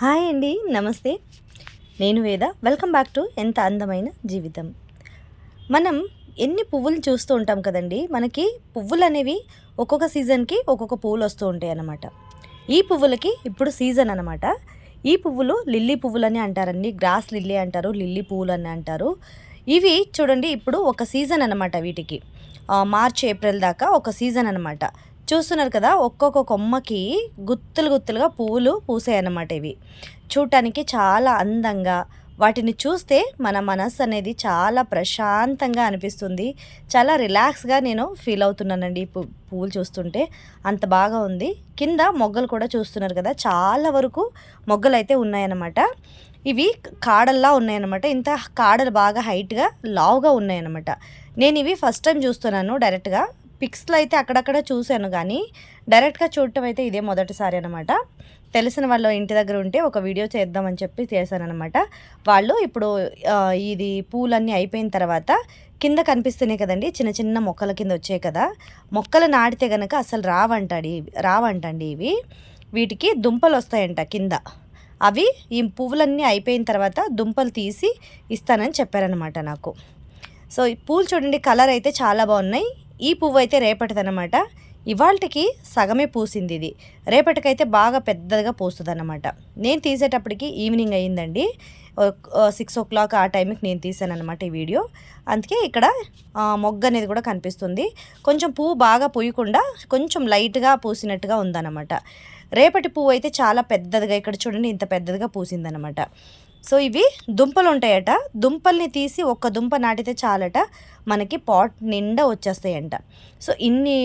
Hi అండి నమస్తే. నేను వేద. వెల్కమ్ బ్యాక్ టు ఎంత అందమైన జీవితం. మనం ఎన్ని పువ్వులు చూస్తూ ఉంటాం కదండి మనకి పువ్వులు అనేవి ఒక్కొక్క సీజన్కి ఒక్కొక్క పువ్వులు వస్తూ ఉంటాయి అన్నమాట. ఈ పువ్వులకి ఇప్పుడు సీజన్ అనమాట ఈ పువ్వులు లిల్లీ పువ్వులు అని అంటారండి గ్రాస్ లిల్లీ అంటారు లిల్లీ పువ్వులు అని అంటారు. ఇవి చూడండి ఇప్పుడు ఒక సీజన్ అనమాట వీటికి. మార్చ్ ఏప్రిల్ దాకా ఒక సీజన్ అనమాట చూస్తున్నారు కదా ఒక్కొక్క కొమ్మకి గుత్తులు గుత్తులుగా పువ్వులు పూసాయి అన్నమాట ఇవి. చూడటానికి చాలా అందంగా వాటిని చూస్తే మన మనస్సు అనేది చాలా ప్రశాంతంగా అనిపిస్తుంది. చాలా రిలాక్స్గా నేను ఫీల్ అవుతున్నానండి ఈ పువ్వులు చూస్తుంటే. అంత బాగా ఉంది. కింద మొగ్గలు కూడా చూస్తున్నారు కదా చాలా వరకు మొగ్గలు అయితే ఉన్నాయన్నమాట. ఇవి కాడల్లా ఉన్నాయన్నమాట. ఇంత కాడలు బాగా హైట్గా లావుగా ఉన్నాయన్నమాట. నేను ఇవి ఫస్ట్ టైం చూస్తున్నాను డైరెక్ట్గా. పిక్స్లో అయితే అక్కడక్కడ చూశాను కానీ డైరెక్ట్గా చూడటం అయితే ఇదే మొదటిసారి అనమాట తెలిసిన వాళ్ళు ఇంటి దగ్గర ఉంటే ఒక వీడియో చేద్దామని చెప్పి చేశానమాట వాళ్ళు ఇప్పుడు ఇది పూలన్నీ అయిపోయిన తర్వాత కింద కనిపిస్తున్నాయి కదండి చిన్న చిన్న మొక్కల కింద వచ్చాయి కదా. మొక్కలు నాటితే కనుక అసలు రావంటాడి రావంటండి ఇవి. వీటికి దుంపలు వస్తాయంట కింద. అవి ఈ పువ్వులన్నీ అయిపోయిన తర్వాత దుంపలు తీసి ఇస్తానని చెప్పారనమాట నాకు. సో ఈ పూలు చూడండి కలర్ అయితే చాలా బాగున్నాయి. ఈ పువ్వు అయితే రేపటిదనమాట ఇవాళకి సగమే పూసింది ఇది రేపటికైతే బాగా పెద్దగా పూస్తుంది అనమాట నేను తీసేటప్పటికి ఈవినింగ్ అయ్యిందండి. సిక్స్ ఓ క్లాక్ ఆ టైంకి నేను తీసాను అనమాట ఈ వీడియో. అందుకే ఇక్కడ మొగ్గ అనేది కూడా కనిపిస్తుంది. కొంచెం పువ్వు బాగా పూయకుండా కొంచెం లైట్గా పూసినట్టుగా ఉందన్నమాట. రేపటి పువ్వు అయితే చాలా పెద్దదిగా ఇక్కడ చూడండి ఇంత పెద్దదిగా పూసిందనమాట సో ఇవి దుంపలు ఉంటాయట దుంపల్ని తీసి ఒక్క దుంప నాటితే చాలట. మనకి పాట్ నిండా వచ్చేస్తాయంట. సో ఇన్ని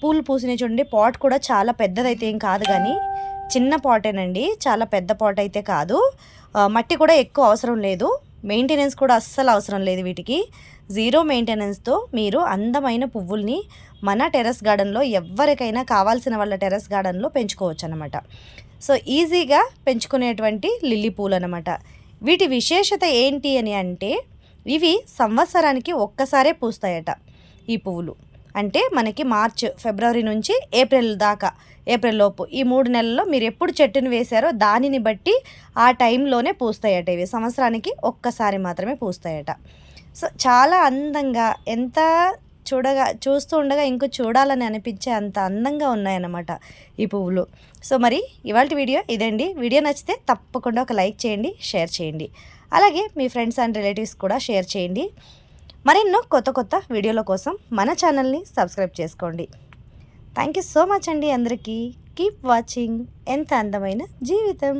పూలు పూసినాయి చూడండి. పాట్ కూడా చాలా పెద్దదైతే ఏం కాదు కానీ చిన్న పాటేనండి. చాలా పెద్ద పాట్ అయితే కాదు. మట్టి కూడా ఎక్కువ అవసరం లేదు. మెయింటెనెన్స్ కూడా అస్సలు అవసరం లేదు వీటికి. జీరో మెయింటెనెన్స్తో మీరు అందమైన పువ్వుల్ని మన టెర్రస్ గార్డెన్లో ఎవరికైనా కావాల్సిన వాళ్ళ టెర్రస్ గార్డెన్లో పెంచుకోవచ్చు అనమాట సో ఈజీగా పెంచుకునేటువంటి లిల్లీ పూలు అనమాట వీటి విశేషత ఏంటి అని అంటే ఇవి సంవత్సరానికి ఒక్కసారే పూస్తాయట ఈ పువ్వులు. అంటే మనకి మార్చ్ ఫిబ్రవరి నుంచి ఏప్రిల్ దాకా ఏప్రిల్ లోపు ఈ మూడు నెలల్లో మీరు ఎప్పుడు చెట్టుని వేశారో దానిని బట్టి ఆ టైంలోనే పూస్తాయట ఇవి. సంవత్సరానికి ఒక్కసారి మాత్రమే పూస్తాయట. సో చాలా అందంగా ఎంత చూడగా చూస్తూ ఉండగా ఇంకో చూడాలని అనిపించే అంత అందంగా ఉన్నాయన్నమాట ఈ పువ్వులు. సో మరి ఇవాళ వీడియో ఇదండి. వీడియో నచ్చితే తప్పకుండా ఒక లైక్ చేయండి షేర్ చేయండి. అలాగే మీ ఫ్రెండ్స్ అండ్ రిలేటివ్స్ కూడా షేర్ చేయండి. మరెన్నో కొత్త కొత్త వీడియోల కోసం మన ఛానల్ని సబ్స్క్రైబ్ చేసుకోండి. థ్యాంక్ యూ సో మచ్ అండి అందరికీ. Keep watching. ఎంత అందమైన జీవితం.